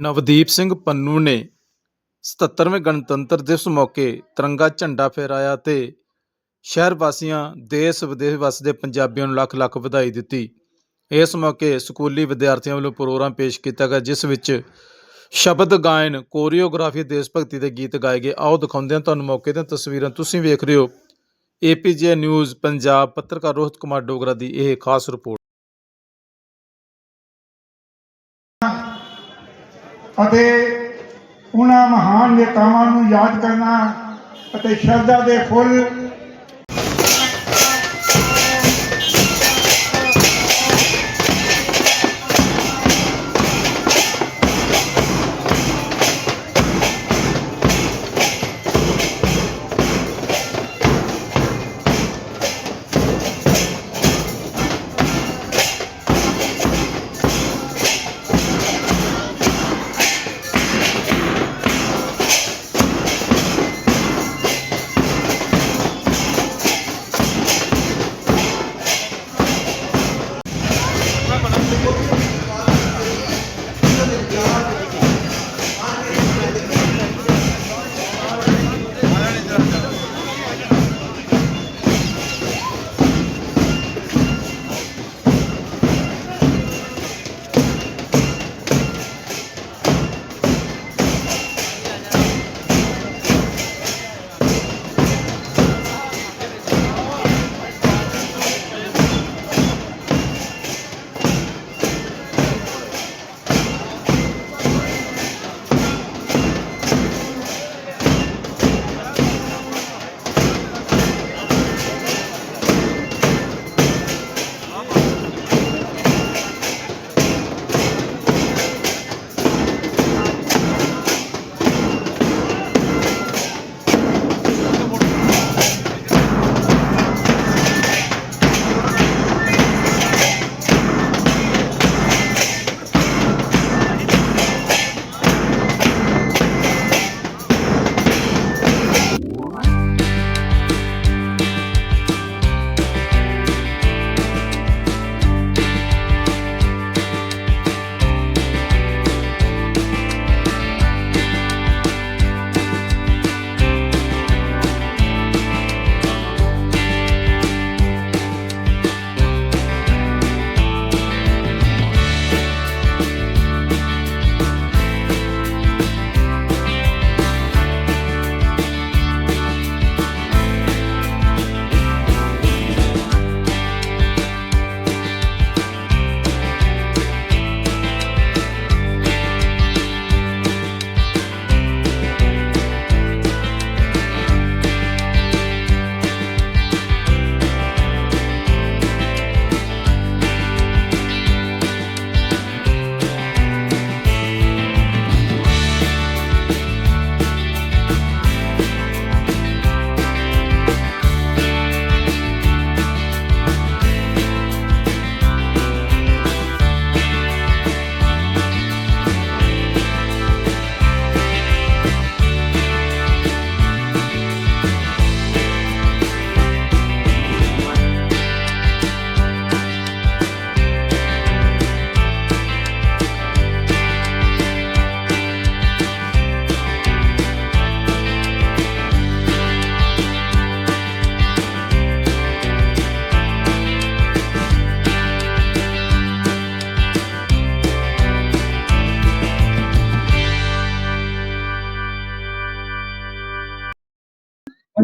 ਨਵਦੀਪ ਸਿੰਘ ਪੰਨੂ ਨੇ 77ਵੇਂ ਗਣਤੰਤਰ ਦਿਵਸ ਮੌਕੇ ਤਿਰੰਗਾ ਝੰਡਾ ਫਹਿਰਾਇਆ ਤੇ ਸ਼ਹਿਰ ਵਾਸੀਆਂ, ਦੇਸ਼ ਵਿਦੇਸ਼ ਵਸਦੇ ਪੰਜਾਬੀਆਂ ਨੂੰ ਲੱਖ ਲੱਖ ਵਧਾਈ ਦਿੱਤੀ। ਇਸ ਮੌਕੇ ਸਕੂਲੀ ਵਿਦਿਆਰਥੀਆਂ ਵੱਲੋਂ ਪ੍ਰੋਗਰਾਮ ਪੇਸ਼ ਕੀਤਾ ਗਿਆ, ਜਿਸ ਵਿੱਚ ਸ਼ਬਦ ਗਾਇਨ, ਕੋਰੀਓਗ੍ਰਾਫੀ, ਦੇਸ਼ ਭਗਤੀ ਦੇ ਗੀਤ ਗਾਏ ਗਏ। ਆਓ ਦਿਖਾਉਂਦੇ ਹਾਂ ਤੁਹਾਨੂੰ ਮੌਕੇ ਦੀਆਂ ਤਸਵੀਰਾਂ। ਤੁਸੀਂ ਵੇਖ ਰਹੇ ਹੋ ਏਪੀਜੇ ਨਿਊਜ਼ ਪੰਜਾਬ, ਪੱਤਰਕਾਰ ਰੋਹਿਤ ਕੁਮਾਰ ਡੋਗਰਾ ਦੀ ਇਹ ਖਾਸ ਰਿਪੋਰਟ। ਅਤੇ ਉਹਨਾਂ ਮਹਾਨ ਨੇਤਾਵਾਂ ਨੂੰ ਯਾਦ ਕਰਨਾ ਅਤੇ ਸ਼ਰਧਾ ਦੇ ਫੁੱਲ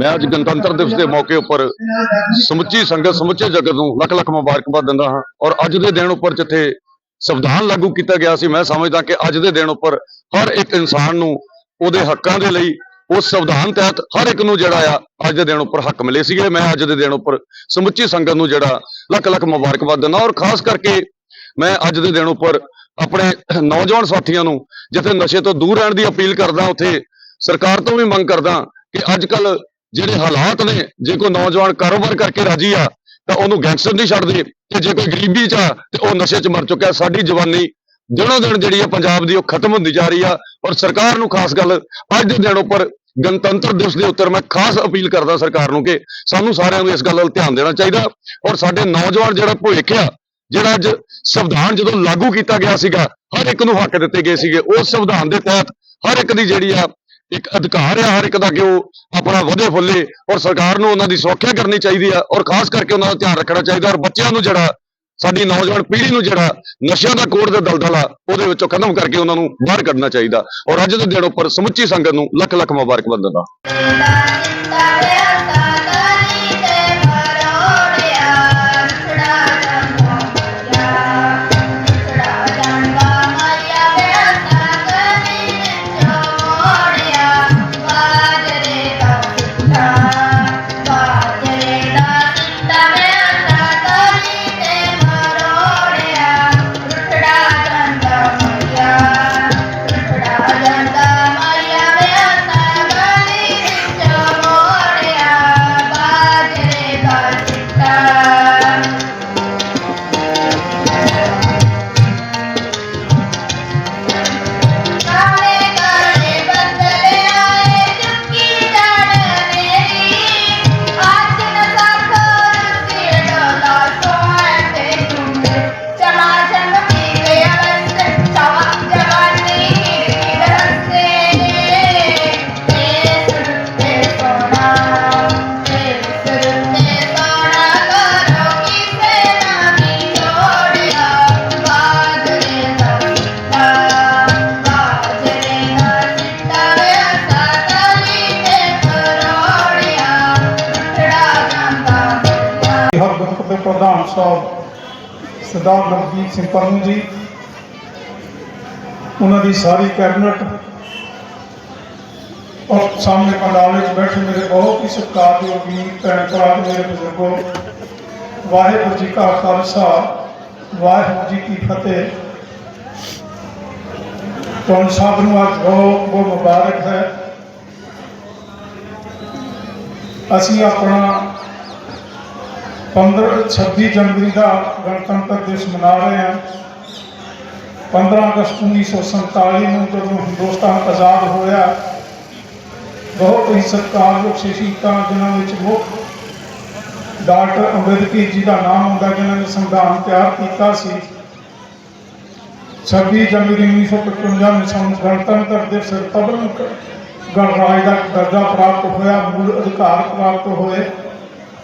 ਮੈਂ ਅੱਜ ਗਣਤੰਤਰ ਦਿਵਸ ਦੇ ਮੌਕੇ ਉੱਪਰ ਸਮੁੱਚੀ ਸੰਗਤ, ਸਮੁੱਚੇ ਜਗਤ ਨੂੰ ਲੱਖ ਲੱਖ ਮੁਬਾਰਕਬਾਦ ਦਿੰਦਾ ਹਾਂ ਔਰ ਅੱਜ ਦੇ ਦਿਨ ਉੱਪਰ ਜਿੱਥੇ ਸੰਵਿਧਾਨ ਲਾਗੂ ਕੀਤਾ ਗਿਆ ਸੀ, ਮੈਂ ਸਮਝਦਾ ਕਿ ਅੱਜ ਦੇ ਦਿਨ ਉੱਪਰ ਹਰ ਇੱਕ ਇਨਸਾਨ ਨੂੰ ਉਹਦੇ ਹੱਕਾਂ ਦੇ ਲਈ, ਉਸ ਸੰਵਿਧਾਨ ਤਹਿਤ ਹਰ ਇੱਕ ਨੂੰ ਜਿਹੜਾ ਆ, ਅੱਜ ਦੇ ਦਿਨ ਉੱਪਰ ਹੱਕ ਮਿਲੇ ਸੀਗੇ। ਮੈਂ ਅੱਜ ਦੇ ਦਿਨ ਉੱਪਰ ਸਮੁੱਚੀ ਸੰਗਤ ਨੂੰ ਜਿਹੜਾ ਲੱਖ ਲੱਖ ਮੁਬਾਰਕਬਾਦ ਦਿੰਦਾ ਔਰ ਖਾਸ ਕਰਕੇ ਮੈਂ ਅੱਜ ਦੇ ਦਿਨ ਉੱਪਰ ਆਪਣੇ ਨੌਜਵਾਨ ਸਾਥੀਆਂ ਨੂੰ ਜਿੱਥੇ ਨਸ਼ੇ ਤੋਂ ਦੂਰ ਰਹਿਣ ਦੀ ਅਪੀਲ ਕਰਦਾ, ਉੱਥੇ ਸਰਕਾਰ ਤੋਂ ਵੀ ਮੰਗ ਕਰਦਾ ਕਿ ਅੱਜ ਕੱਲ ਜਿਹੜੇ ਹਾਲਾਤ ਨੇ, ਜੇ ਕੋਈ ਨੌਜਵਾਨ ਕਾਰੋਬਾਰ ਕਰਕੇ ਰਾਜੀ ਆ, ਤਾਂ ਉਹਨੂੰ ਗੈਂਗਸਟਰ ਨਹੀਂ ਛੱਡਦੇ। ਤੇ ਜੇ ਕੋਈ ਗਰੀਬੀ ਚ ਆ, ਤੇ ਉਹ ਨਸ਼ੇ ਚ ਮਰ ਚੁੱਕਿਆ। ਸਾਡੀ ਜਵਾਨੀ ਦਿਨੋਂ ਦਿਨ ਜਿਹੜੀ ਆ ਪੰਜਾਬ ਦੀ, ਉਹ ਖਤਮ ਹੁੰਦੀ ਜਾ ਰਹੀ ਆ। ਔਰ ਸਰਕਾਰ ਨੂੰ ਖਾਸ ਗੱਲ ਅੱਜ ਦੇ ਦਿਨ ਉੱਪਰ ਗਣਤੰਤਰ ਦਿਵਸ ਦੇ ਉੱਤੇ ਮੈਂ ਖਾਸ ਅਪੀਲ ਕਰਦਾ ਸਰਕਾਰ ਨੂੰ ਕਿ ਸਾਨੂੰ ਸਾਰਿਆਂ ਨੂੰ ਇਸ ਗੱਲ ਵੱਲ ਧਿਆਨ ਦੇਣਾ ਚਾਹੀਦਾ। ਔਰ ਸਾਡੇ ਨੌਜਵਾਨ ਜਿਹੜਾ ਭਵਿੱਖ ਆ, ਜਿਹੜਾ ਅੱਜ ਸੰਵਿਧਾਨ ਜਦੋਂ ਲਾਗੂ ਕੀਤਾ ਗਿਆ ਸੀਗਾ, ਹਰ ਇੱਕ ਨੂੰ ਹੱਕ ਦਿੱਤੇ ਗਏ ਸੀਗੇ। ਉਸ ਸੰਵਿਧਾਨ ਦੇ ਤਹਿਤ ਹਰ ਇੱਕ ਦੀ ਜਿਹੜੀ ਆ ਇੱਕ ਅਧਿਕਾਰ ਆ ਹਰ ਇੱਕ ਦਾ ਕਿ ਉਹ ਆਪਣਾ ਵਧੇ ਫੁੱਲੇ ਔਰ ਸਰਕਾਰ ਨੂੰ ਉਹਨਾਂ ਦੀ ਸੁਰੱਖਿਆ ਕਰਨੀ ਚਾਹੀਦੀ ਆ ਔਰ ਖਾਸ ਕਰਕੇ ਉਹਨਾਂ ਦਾ ਧਿਆਨ ਰੱਖਣਾ ਚਾਹੀਦਾ ਔਰ ਬੱਚਿਆਂ ਨੂੰ ਜਿਹੜਾ ਸਾਡੀ ਨੌਜਵਾਨ ਪੀੜ੍ਹੀ ਨੂੰ ਜਿਹੜਾ ਨਸ਼ਿਆਂ ਦਾ ਕੋੜ ਦੇ ਦਲਦਲ ਆ, ਉਹਦੇ ਵਿੱਚੋਂ ਖਤਮ ਕਰਕੇ ਉਹਨਾਂ ਨੂੰ ਬਾਹਰ ਕੱਢਣਾ ਚਾਹੀਦਾ। ਔਰ ਅੱਜ ਦੇ ਦਿਨ ਉੱਪਰ ਸਮੁੱਚੀ ਸੰਗਤ ਨੂੰ ਲੱਖ ਲੱਖ ਮੁਬਾਰਕਬਾਦ ਦਿੰਦਾ ਪ੍ਰਧਾਨ ਸਾਹਿਬ ਸਰਦਾਰ ਨਵਜੀਤ ਸਿੰਘ ਪੰਨੂ ਜੀ, ਉਹਨਾਂ ਦੀ ਸਾਰੀ ਕੈਬਨਿਟ ਔਰ ਸਾਹਮਣੇ ਪੰਡਾਲ ਵਿੱਚ ਬੈਠੇ ਮੇਰੇ ਬਹੁਤ ਹੀ ਸਤਿਕਾਰਯੋਗ ਵੀਰ ਭੈਣ ਭਰਾ ਮੇਰੇ ਬਜ਼ੁਰਗੋ, ਵਾਹਿਗੁਰੂ ਜੀ ਕਾ ਖਾਲਸਾ, ਵਾਹਿਗੁਰੂ ਜੀ ਕੀ ਫਤਿਹ। ਤੁਹਾਨੂੰ ਸਭ ਨੂੰ ਅੱਜ ਬਹੁਤ ਬਹੁਤ ਮੁਬਾਰਕ ਹੈ। ਅਸੀਂ ਆਪਣਾ 15 26 ਜਨਵਰੀ ਦਾ ਗਣਤੰਤਰ ਦਿਵਸ ਮਨਾ ਰਹੇ ਹਾਂ। 15 ਅਗਸਤ 1947 ਨੂੰ ਜਦੋਂ ਹਿੰਦੁਸਤਾਨ ਆਜ਼ਾਦ ਹੋਇਆ, ਬਹੁਤ ਹੀ ਸਤਿਕਾਰਯੋਗ ਸ਼ਹੀਦਾਂ ਜਿਨ੍ਹਾਂ ਵਿੱਚ ਮੁੱਖ ਡਾਕਟਰ ਅੰਬੇਦਕਰ ਜੀ ਦਾ ਨਾਮ ਹੁੰਦਾ ਜਿਨ੍ਹਾਂ ਨੇ ਸੰਵਿਧਾਨ ਤਿਆਰ ਕੀਤਾ ਸੀ। 26 ਜਨਵਰੀ 1955 ਨੂੰ ਸਾਨੂੰ ਗਣਤੰਤਰ ਦਿਵਸ ਰਿਪਬਲਿਕ ਗਣਰਾਜ ਦਾ ਦਰਜਾ ਪ੍ਰਾਪਤ ਹੋਇਆ। ਮੂਲ ਅਧਿਕਾਰ ਪ੍ਰਾਪਤ ਹੋਏ।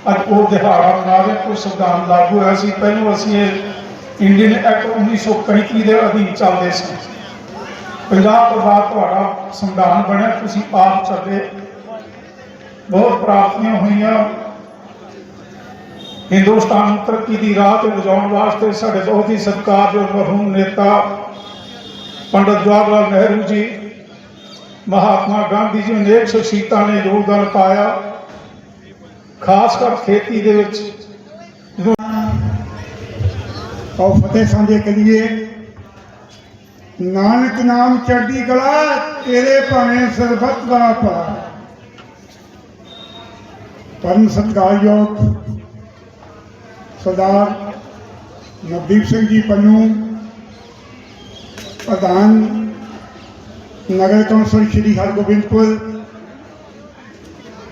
ਅੱਜ ਉਹ ਦਿਹਾੜਾ ਮਨਾ ਰਹੇ, ਕੋਈ ਸੰਵਿਧਾਨ ਲਾਗੂ ਹੋਇਆ ਸੀ। ਪਹਿਲਾਂ ਅਸੀਂ ਇਹ ਇੰਡੀਅਨ ਐਕਟ 1935 ਦੇ ਅਧੀਨ ਚੱਲਦੇ ਸੀ। ਪੰਜਾਬ ਤੋਂ ਬਾਅਦ ਤੁਹਾਡਾ ਸੰਵਿਧਾਨ ਬਣਿਆ, ਤੁਸੀਂ ਆਪ ਚੱਲੇ ਬਹੁਤ ਪ੍ਰਾਪਤੀਆਂ ਹੋਈਆਂ। ਹਿੰਦੁਸਤਾਨ ਨੂੰ ਤਰੱਕੀ ਦੀ ਰਾਹ ਤੇ ਵਜਾਉਣ ਵਾਸਤੇ ਸਾਡੇ ਬਹੁਤ ਹੀ ਸਤਿਕਾਰਯੋਗ ਮਰਹੂਮ ਨੇਤਾ ਪੰਡਤ ਜਵਾਹਰ ਲਾਲ ਨਹਿਰੂ ਜੀ, ਮਹਾਤਮਾ ਗਾਂਧੀ ਜੀ ਅਨੇਕ ਸ਼ਖਸੀਅਤਾਂ ਨੇ ਯੋਗਦਾਨ ਪਾਇਆ। ਖਾਸ ਕਰ ਖੇਤੀ ਦੇ ਵਿੱਚ। ਜਦੋਂ ਔਰ ਫਤਿਹ ਸਾਂਝੇ ਕਰੀਏ। ਨਾਨਕ ਨਾਮ ਚੜ੍ਹਦੀ ਕਲਾ, ਤੇਰੇ ਭਾਵੇਂ ਸਰਬੱਤ ਦਾ ਭਲਾ। ਪਰਮ ਸਤਿਕਾਰਯੋਗ ਸਰਦਾਰ ਨਵਦੀਪ ਸਿੰਘ ਜੀ ਪੰਨੂ, ਪ੍ਰਧਾਨ ਨਗਰ ਕੌਂਸਲ ਸ਼੍ਰੀ ਹਰਗੋਬਿੰਦਪੁਰ,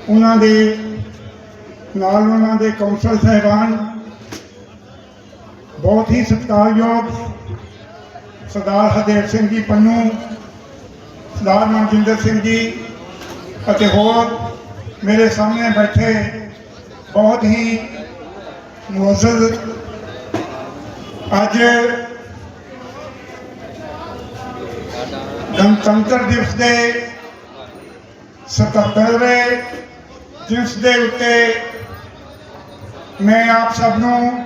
ਉਹਨਾਂ ਦੇ ਨਾਲ ਉਹਨਾਂ ਦੇ ਕੌਂਸਲ ਸਹਿਬਾਨ, ਬਹੁਤ ਹੀ ਸਤਿਕਾਰਯੋਗ ਸਰਦਾਰ ਹਰਦੇਵ ਸਿੰਘ ਜੀ ਪੰਨੂ, ਸਰਦਾਰ ਮਨਜਿੰਦਰ ਸਿੰਘ ਜੀ ਅਤੇ ਹੋਰ ਮੇਰੇ ਸਾਹਮਣੇ ਬੈਠੇ ਬਹੁਤ ਹੀ ਮੁਅੱਜ਼ਜ਼ ਅੱਜ ਗਣਤੰਤਰ ਦਿਵਸ ਦੇ 77ਵੇਂ ਦਿਵਸ ਦੇ ਉੱਤੇ ਮੈਂ ਆਪ ਸਭ ਨੂੰ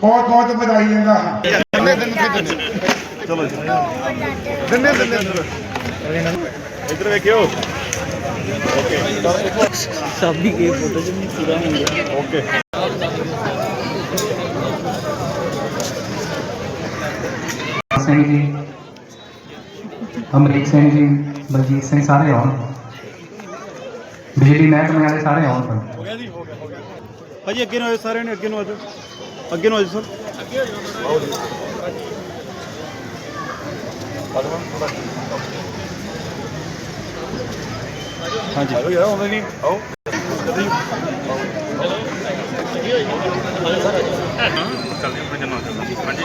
ਬਹੁਤ ਬਹੁਤ ਵਧਾਈ ਦਿੰਦਾ ਹਾਂ। ਸਭ ਦੀ ਇਹ ਫੋਟੋ ਨਹੀਂ ਪੂਰਾ ਹੁੰਦਾ। ਸਿੰਘ ਜੀ ਅਮਰੀਕ ਸਿੰਘ ਜੀ ਬਲਜੀਤ ਸਿੰਘ ਸਾਰੇ ਆਉਣ। ਬਿਜਲੀ ਮਹਿਕਮੇ ਵਾਲੇ ਸਾਰੇ ਆਉਣ। ਪਰ ਭਾਜੀ ਅੱਗੇ ਨੂੰ ਆਜੋ ਸਾਰਿਆਂ ਨੇ ਅੱਗੇ ਨੂੰ ਆਜੋ। ਅੱਗੇ ਨੂੰ ਆਜੋ ਸਰ। ਹਾਂਜੀ। ਆਓ ਯਾਰ ਆਉਂਦੇ ਨਹੀਂ। ਆਓ। ਚੱਲਦੇ ਆਪਣੇ ਜਨਾਂ ਹਾਂਜੀ।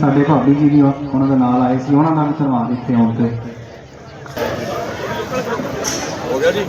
ਸਾਡੇ ਭਾਬੀ ਜੀ ਵੀ ਉਹਨਾਂ ਦੇ ਨਾਲ ਆਏ ਸੀ। ਉਹਨਾਂ ਦਾ ਵੀ ਧੰਨਵਾਦ ਇੱਥੇ ਆਉਣ ਤੇ। ਹੋ ਗਿਆ ਜੀ?